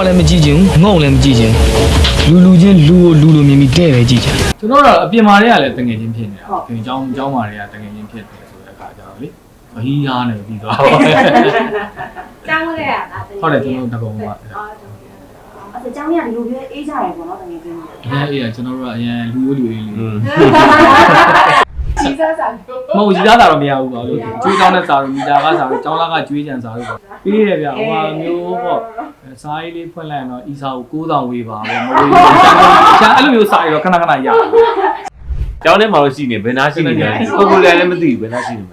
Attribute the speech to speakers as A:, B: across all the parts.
A: တော့လည်းမကြည့်ချင်ဘူးငုံလည်းမကြည့်ချင်ဘူးလူလူချင်းလူကိုလူလိုမြင်ပြီးတဲ့ပဲကြည့်ချင်
B: ကျွန်တော်တို့အပြင်မာတွေကလည်းတငယ်ချင်းဖြစ်နေတာဒီအကြောင်းအကြောင်းမာတွေကတငယ်ချင်းဖြစ်တယ်ဆိုတဲ့အခါကျတော့လေမဟီးရားနေပြီးသွားပါဘူး
C: ကျောင်းလေးကလား
B: ဟုတ်တယ်ကျွန်တော်တကုံက
C: အဲ့ဒါကျောင်းကြီးကဒီလိုပြောအေးကြတယ်ပေါ့နော်တကယ်ပြော
B: နေတာ။အေးအေးကျွန်တော်တို့ကအရင်လူရိုးလူအေးလူ။
C: ဒီစားစားပြော
B: မဟုတ်ကြီးသားတာတော့မရဘူးပါလို့ကျွေးတောင်းတဲ့စာတို့မီတာကစာတို့ကျောင်းလာကကျွေးကြံစာတို့ပေါ့ပြီးရတယ်ဗျဟိုဟာမျိုးပေါ့စာရေးလေးဖွင့်လိုက်ရင်တော့ဤစာကို9000ဝေးပါပဲမဝေးဘူးကျန်အဲ့လိုမျိုးစာရေးတော့ခဏခဏရအောင်
D: ကျောင်းထဲမှာတော့ရှိနေဘယ်နာရှိနေလဲကိုကိုလည်းလည်းမသိဘူးဘယ်နာရှိနေလဲ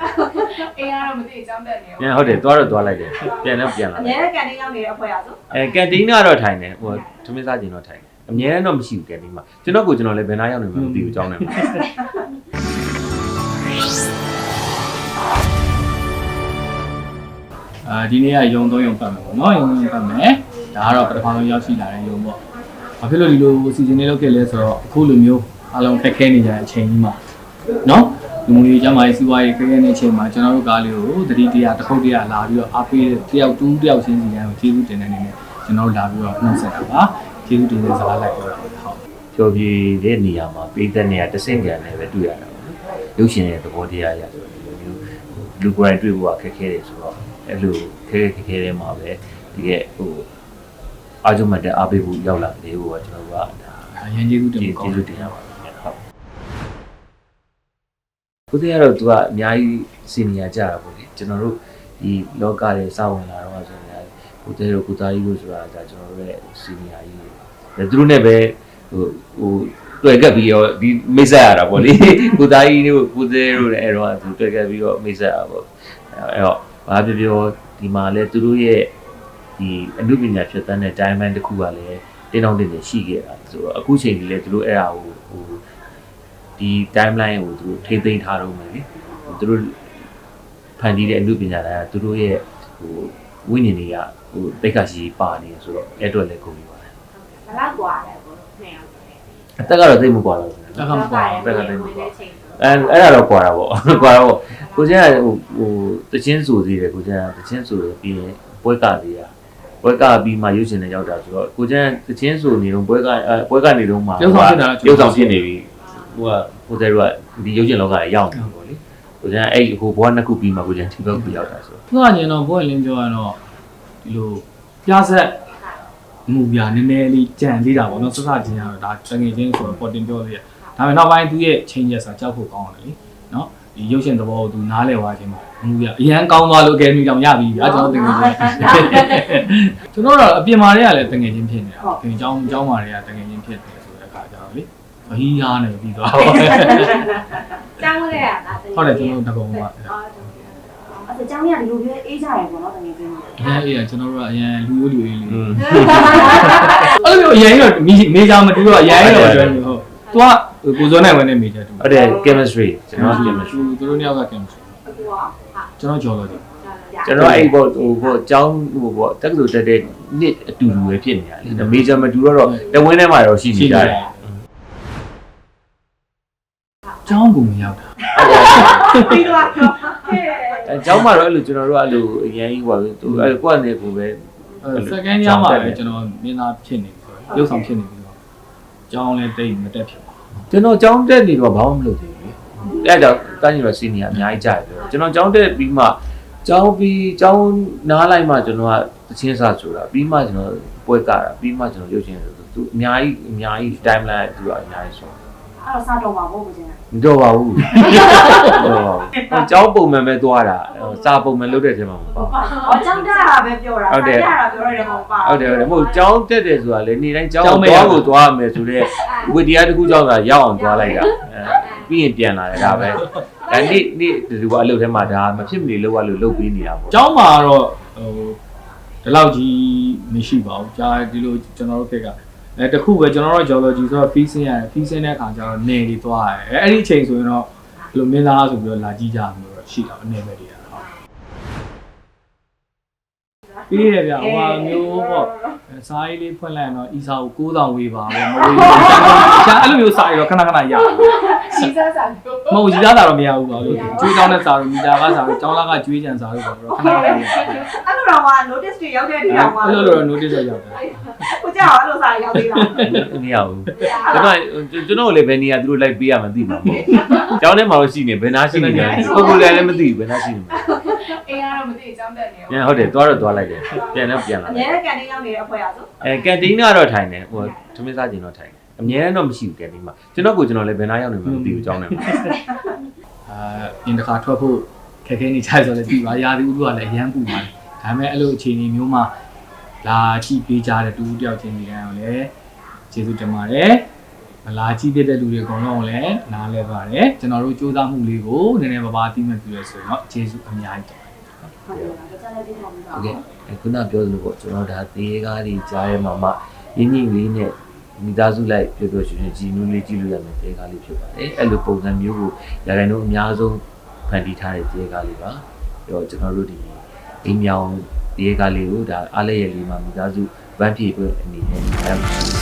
C: အေးရတော့မသိကျောင်းတက်နေ
D: ပြန်ဟုတ်တယ်သွားတော့သွားလိုက်တယ်ပြန်တော့ပြန်လာ
C: အ
D: တယ်
C: များနဲ့ကန်တင်းရောက်နေတဲ့အဖွဲ့ရဆို
D: အဲကန်တင်းကတော့ထိုင်တယ်ဟိုသမင်းစားကျင်တော့ထိုင်တယ်အများတော့မရှိဘူးကန်တင်းမှာကျွန်တော်ကိုကျွန်တော်လည်းဘယ်နာရောက်နေမှမသိဘူးကျောင်းထဲမှာ
B: အာဒီနေ့ကယုံသုံးယုံပတ်မယ်ပေါ့နော်ယုံသုံးယုံပတ်မယ်ဒါကတော့ပထမဆုံးရောက်ရှိလာတဲ့ယုံပေါ့ဘာဖြစ်လို့ဒီလိုစီစဉ်နေလုပ်ခဲ့လဲဆိုတော့အခုလိုမျိုးအားလုံးခက်ခဲနေကြတဲ့အချိန်ကြီးမှာနော်လူမှုရေးကျမ်းမာရေးစီးပွားရေးခက်ခဲနေတဲ့အချိန်မှာကျွန်တော်တို့ကားလေးကိုတတိတရားတစ်ခုတ်တရားလာပြီးတော့အားပေးတဲ့တယောက်တူးတယောက်ချင်းစီတိုင်းကိုကျေးဇူးတင်တဲ့အနေနဲ့ကျွန်တော်တို့လာပြီးတော့နှုတ်ဆက်တာပါကျေးဇူးတင်တဲ့စကားလိုက်တော့ဟုတ်
D: ကျော်ပြေတဲ့နေရာမှာပေးတဲ့နေရာတစ်ဆင့်ကန်နဲ့ပဲတွေ့ရတာပေါ့နော်ရုပ်ရှင်ရဲ့သဘောတရားအရဆိုတော့ဒီလိုမျိုးလူကိုယ်တိုင်တွေ့ဖို့ကခက်ခဲတယ်ဆိုတော့ အဲ့လိုခက်ခဲခက်ခဲတဲ့မှာပဲဒီကဟိုအာဂျုံမတ်တဲ့အားပေးဖို့ရောက်လာတယ်ဟိုကကျွန်တော်ကဒါ
B: အရင်ကျေးဇူးတင်
D: ကျေး
B: ကောင်း
D: ဇူးတင်ရပါတယ်ဟုတ်ကိုသေးကတော့သူကအများကြီးစီနီယာကြတာပေါ့လေကျွန်တော်တို့ဒီလောကရဲ့စာဝင်လာတော့ဆိုရင်ကိုသေးတို့ကိုသားကြီးတို့ဆိုတာဒါကျွန်တော်တို့ရဲ့စီနီယာကြီးတွေသူတို့နဲ့ပဲဟိုဟိုတွေ့ကပ်ပြီးတော့ဒီမိတ်ဆက်ရတာပေါ့လေကိုသားကြီးတို့ကိုသေးတို့လည်းအဲ့တော့သူတွေ့ကပ်ပြီးတော့မိတ်ဆက်ရပါပေါ့အဲ့တော့ ဘာပြောပြောဒီမှာလဲသူတို့ရဲ့ဒီအမှုပညာဖြစ်တဲ့ diamond တစ်ခုကလည်းတင်းတောင်းတင်းနေရှိခဲ့တာဆိုတော့အခုချိန်ကြီးလဲသူတို့အဲ့ဒါကိုဟိုဒီ timeline ကိုသူတို့ထိမ့်သိမ်းထားတော့မယ်လေသူတို့ဖန်တီးတဲ့အမှုပညာတိုင်းကသူတို့ရဲ့ဟိုဝိညာဉ်တွေကဟိုတိတ်ခါရှိပါနေဆိုတော့အဲ့အတွက်လည်းကုန်ပြီပါတယ်
C: ဘလောက်กว่าလဲပေါ့နှစ်ယောက်ဆိုရင်
D: အသက်ကတော့သိပ်မကွာတော့ဘူး
B: တခါမကွာ
D: ဘက်ကသိပ်မကွာ
C: ချိန်
D: အဲအဲ့ဒါတော့ကွာတာပေါ့ကွာတော့ ကိုကျန်ကဟိုဟိုတချင်းဆိုသေးတယ်ကိုကျန်ကတချင်းဆိုရပြီးရင်ပွဲကသေးတာပွဲကပြီးမှရုပ်ရှင်နဲ့ရောက်တာဆိုတော့ကိုကျန်တချင်းဆိုနေတော့ပွဲကအဲပွဲကနေတော့မှ
B: ရုပ်ဆောင်ဖြစ်တာလား
D: ရုပ်ဆောင်ဖြစ်နေပြီဟိုကကိုတဲ့တို့ကဒီရုပ်ရှင်လောကကြီးရောက်နေပြီပေါ့လေကိုကျန်အဲ့ဟိုဘွားနှစ်ခုပြီးမှကိုကျန်ဒီဘက်ကိုရောက်တာဆိုတော့
B: သူကညင်တော့ဘိုးလင်းပြောရတော့ဒီလိုပြဆက်မူပြနည်းနည်းလေးကြံသေးတာပေါ့နော်စစချင်းကတော့ဒါတငယ်ချင်းဆိုတော့ပေါ်တင်ပြောသေးတယ်ဒါပေမဲ့နောက်ပိုင်းသူရဲ့ changes ကကြောက်ဖို့ကောင်းတယ်လေနော် ဒီရုပ်ရှင်သဘောကိုသူနားလည်သွားခြင်းပါမူရအရန်ကောင်းသွားလို့အကယ်မီတောင်ရပြီဗျာကျွန်တော်တင်ငယ်ချင်းကျွန်တော်တော့အပြင်မာတွေကလည်းတင်ငယ်ချင်းဖြစ်နေတာဒီအကြောင်းအကြောင်းမာတွေကတင်ငယ်ချင်းဖြစ်တယ်ဆိုတဲ့အခါကျတော့လေမဟီးရနဲ့ပြီးသွားပါ
C: ကျောင်းလေးရတာ
B: ဟုတ်တယ်ကျွန်တော်တကုံးပါ
C: အဲ့ဒါကြောင့်ညလူပြဲအေးကြရယ်ပေါ့နော်တကယ်
B: ချင်း။အေးအေးကျွန်တော်တို့ကအရင်လူရိုးလူအေးလေး။အဲ့လိုမျိုးအရင်ကမေဂျာမတူတော့အရင်တော့ကျွမ်းလို့ဟုတ်။ तू က ကိုဇောနဲ့ဝင်နေမိကြတူ
D: ဟုတ်တယ် chemistry ကျွန်တော် chemistry
B: သူတို့နှစ်ယောက်က chemistry
C: ကျွန်တော်
B: ကြော်တော့တယ်
D: ကျွန်တော်အဲ့ပေါ့ဟိုပေါ့အကြောင်းဟိုပေါ့တက္ကသိုလ်တက်တဲ့နှစ်အတူတူပဲဖြစ်နေတာလေ။ major မတူတော့တော့တဝင်းထဲမှာတော့ရှိနေကြတယ်။
B: ကျောင်းကူမရောက်တာ။
C: ပြီးတော့ကျော
D: င်းအဲကျောင်းမှာတော့အဲ့လိုကျွန်တော်တို့အဲ့လိုအရင်ကြီးဟိုသူအဲ့ကိုယ့်အနေကိုပဲ
B: second year မှာပဲကျွန်တော်မင်းသားဖြစ်နေပြီ။ရုပ်ဆောင်ဖြစ်နေပြီ။ကျောင်းလည်းတိတ်မတက်ဖြစ်ပါ
D: ကျွန်တော်ကျောင်းတက်နေတော့ဘာမှမလုပ်သေးဘူးအဲ့တော့တိုင်းညီမစီနီယာအများကြီးကြာတယ်ပြောကျွန်တော်ကျောင်းတက်ပြီးမှကျောင်းပြီးကျောင်းနားလိုက်မှကျွန်တော်ကတချင်းစာဆိုတာပြီးမှကျွန်တော်ပွဲကတာပြီးမှကျွန်တော်ရုပ်ရှင်ဆိုသူအများကြီးအများကြီး timeline သူကအများကြီးဆို
C: အဲ့တော့စတော့မှာပေါ့ကိုကျင်း
D: မတော်ပါဘူးမတော်ပါဘူးကျောင်းပုံမှန်ပဲသွားတာစာပုံမှန်လုပ်တဲ့ထဲမှာမပါ ဘူး။
C: အော်ကျောင်းတက်တာပဲပြောတာ
D: ဟုတ်တယ်။
C: တက်တာပြောရတယ်မဟုတ်ပါ
D: ဟုတ်တယ်ဟုတ်တယ်မဟုတ်ကျောင်းတက်တယ်ဆိုတာလေနေတိုင်းကျောင်းကိုသွားကိုသွားရမယ်ဆိုတော့ဝိတရားတစ်ခုကြောင့်သာရောက်အောင်သွားလိုက်တာအဲပြီးရင်ပြန်လာတယ်ဒါပဲဒါနေ့နေ့ဒီကအလုပ်ထဲမှာဒါမဖြစ်မနေလောက်ရလို့လုပ်ပေးနေတာပေါ့
B: ကျောင်းမှာတော့ဟိုဒီလောက်ကြီးမရှိပါဘူးကြာဒီလိုကျွန်တော်တို့ခက်ကအဲတခုပဲကျွန်တော်တို့ geology ဆိုတော့ fees ရတယ် fees တဲ့အခါကျတော့နေပြီးသွားရတယ်အဲအဲ့ဒီအချိန်ဆိုရင်တော့ဘယ်လိုမင်းသားဆိုပြီးတော့လာကြည့်ကြမှာတော့ရှိတာအနေပဲတည်း ပေးတယ်ဗျဟိုဟာမျိုးပေါ့စားရေးလေးဖွင့်လိုက်ရင်တော့ဤစာကို9000ဝေးပါပဲမဝေးဘူးကျန်အဲ့လိုမျိုးစာရေးတော့ခဏခဏရတယ်
E: စီစားစားလို့
B: မဟုတ်ကြီးသားတာတော့မရဘူးပါလို့ကျွေးတောင်းတဲ့စာလို့မီတာကစာလို့ကျောင်းလာကကျွေးကြံစာလို့ပေါ့တော့ခဏခဏရတယ်
C: အဲ့လိုတော့က notice တွေရောက်တဲ့ဒီတော့က
B: အဲ့လိုလို notice ရောက်တယ်
C: ကိုကြောက်အဲ့လိုစာရောက်သေးလား
D: မရဘူးကျွန်တော်ကျွန်တော်လည်းဘယ်နေရာသူတို့လိုက်ပေးရမှသိမှာမဟုတ်ဘူးကျောင်းထဲမှာတော့ရှိနေဘယ်နာရှိနေလဲကိုကိုလည်းလည်းမသိဘူးဘယ်နာရှိနေလဲ
E: အင်းကတော့မသိအကြောင်းတက်နေရော
D: ပြန်ဟုတ်တယ်သွားတော့သွားလိုက်တယ်ပြန်တော့ပြန်လာ
C: အ
D: တယ်
C: များနဲ့ကန်တင်းရောက်နေတဲ့အဖွဲ့ရဆို
D: အဲကန်တင်းကတော့ထိုင်တယ်ဟိုသမင်းစားကျင်တော့ထိုင်တယ်အများတော့မရှိဘူးကန်တင်းမှာကျွန်တော်ကိုကျွန်တော်လည်းဘယ်နာရောက်နေမှမသိဘူးကျောင်းထဲမှာ
B: အာအင်းတခါထွက်ဖို့ခက်ခဲနေကြဆိုလည်းဒီပါရာသီဥတုကလည်းအရန်ပူပါတယ်ဒါပေမဲ့အဲ့လိုအခြေအနေမျိုးမှာလာကြည့်ပေးကြတဲ့တူတူတယောက်ချင်းဒီကံကိုလည်းကျေးဇူးတင်ပါတယ်မလာကြည့်ဖြစ်တဲ့လူတွေအကုန်လုံးကိုလည်းနားလဲပါတယ်ကျွန်တော်တို့စူးစမ်းမှုလေးကိုနည်းနည်းပါးပါးသိမှတ်ပြရဆိုတော့ကျေးဇူးအများကြီးတင်ပါတယ်
C: ဟုတ်ကဲ့
D: ခုနပြောသလိုပေါ့ကျွန်တော်ဒါသေးကားတွေကြားထဲမှာမှရင်းရင်းလေးနဲ့မိသားစုလိုက်ပြောပြောရှင်ရှင်ကြီးနူးလေးကြည့်လို့ရမယ်သေးကားလေးဖြစ်ပါတယ်အဲ့လိုပုံစံမျိုးကိုရခိုင်တို့အများဆုံးဖန်တီးထားတဲ့သေးကားလေးပါအဲ့တော့ကျွန်တော်တို့ဒီအိမ်မြောင်သေးကားလေးကိုဒါအားလည်းရလေးမှာမိသားစုဗန်းပြေခွင့်အနေနဲ့